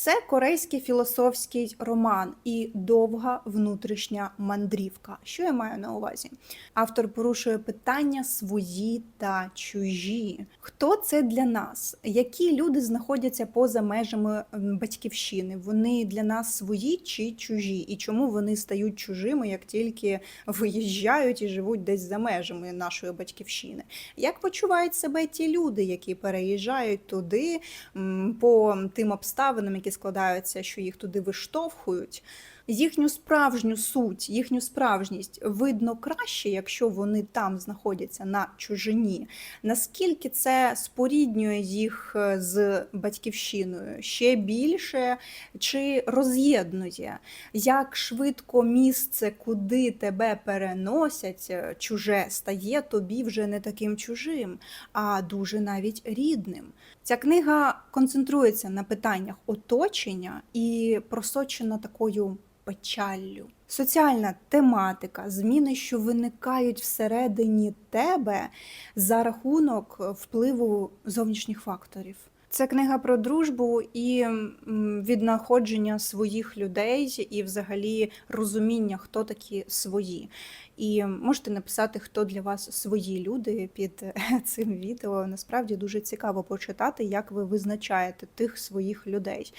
Це корейський філософський роман і довга внутрішня мандрівка. Що я маю на увазі? Автор порушує питання свої та чужі. Хто це для нас? Які люди знаходяться поза межами батьківщини? Вони для нас свої чи чужі? І чому вони стають чужими, як тільки виїжджають і живуть десь за межами нашої батьківщини? Як почувають себе ті люди, які переїжджають туди по тим обставинам, які складаються, що їх туди виштовхують? Їхню справжню суть, їхню справжність видно краще, якщо вони там знаходяться на чужині. Наскільки це споріднює їх е, з батьківщиною ще більше чи роз'єднує? Як швидко місце, куди тебе переносять, е, чуже стає тобі вже не таким чужим, а дуже навіть рідним. Ця книга концентрується на питаннях оточення і просочена такою печаллю. Соціальна тематика, зміни, що виникають всередині тебе за рахунок впливу зовнішніх факторів. Це книга про дружбу і віднаходження своїх людей, і взагалі розуміння, хто такі свої. І можете написати, хто для вас свої люди під цим відео. Насправді дуже цікаво почитати, як ви визначаєте тих своїх людей.